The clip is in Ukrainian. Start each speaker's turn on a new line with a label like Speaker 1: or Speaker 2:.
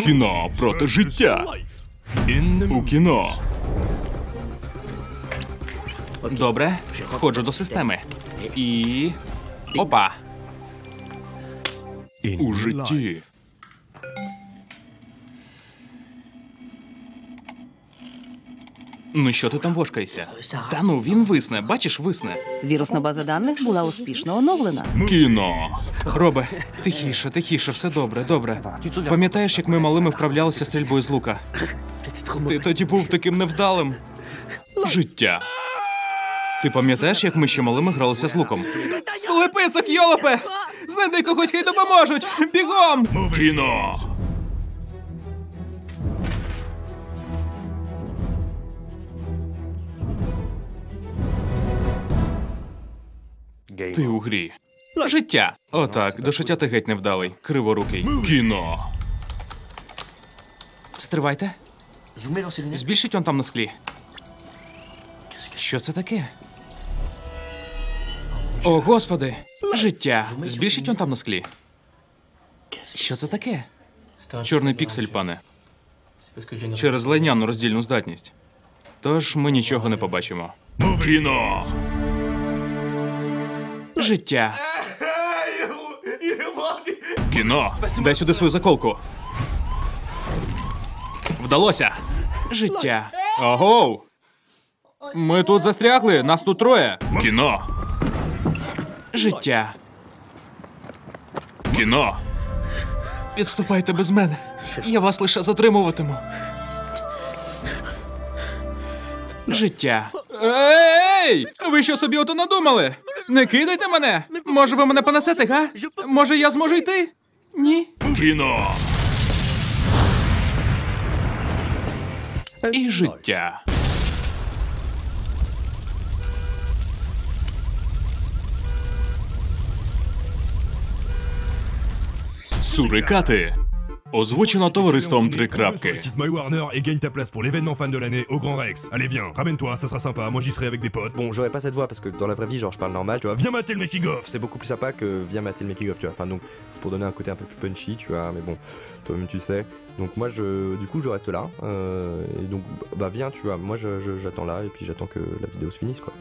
Speaker 1: Кіно проти життя. У кіно. Добре, входжу до системи. І. Опа. У житті. Ну що ти там вошкаєшся? Та ну він висне, бачиш, висне.
Speaker 2: Вірусна база даних була успішно оновлена.
Speaker 1: Кіно. Робе, тихіше, тихіше, все добре, добре. Пам'ятаєш, як ми малими вправлялися стрільбою з лука? Ти тоді був таким невдалим. Життя. Ти пам'ятаєш, як ми ще малими гралися з луком? Столеписок, йолопе! Знайди когось, хай допоможуть! Бігом! Кіно! Ти у грі. Життя. Отак, до життя ти геть невдалий. Криворукий. Кіно. Стривайте. Збільшіть он там на склі. Що це таке? О, господи! Життя. Збільшіть он там на склі. Що це таке? Чорний піксель, пане. Через лайняну роздільну здатність. Тож ми нічого не побачимо. Кіно! Життя. Кіно. Дай сюди свою заколку. Вдалося. Життя. Агоу. Ми тут застрягли, нас тут троє. Кіно. Життя. Кіно. Відступайте без мене. Я вас лише затримуватиму. Життя. Ей! Ви що собі ото надумали? Не кидайте мене! Може, ви мене понесете, га? Може, я зможу йти? Ні. Кіно. І життя. Сурикати. Озвучено товариством три крапки.
Speaker 3: Petite My Warner et gagne ta place pour l'événement fan de l'année au Grand Rex. Allez viens, ramène-toi, ça sera sympa, moi j'y serai avec des potes.
Speaker 4: Bon, j'aurais pas cette voix parce que dans la vraie vie, genre, je parle normal, tu vois.
Speaker 3: Viens mater le making of
Speaker 4: C'est beaucoup plus sympa que viens mater le making of, tu vois. Enfin, donc, c'est pour donner un côté un peu plus punchy, tu vois. Mais bon, toi-même, tu sais. Donc, moi, je, du coup, je reste là. euh, et donc, bah, viens, tu vois. Moi, je- je- j'attends là et puis j'attends que la vidéo se finisse, quoi.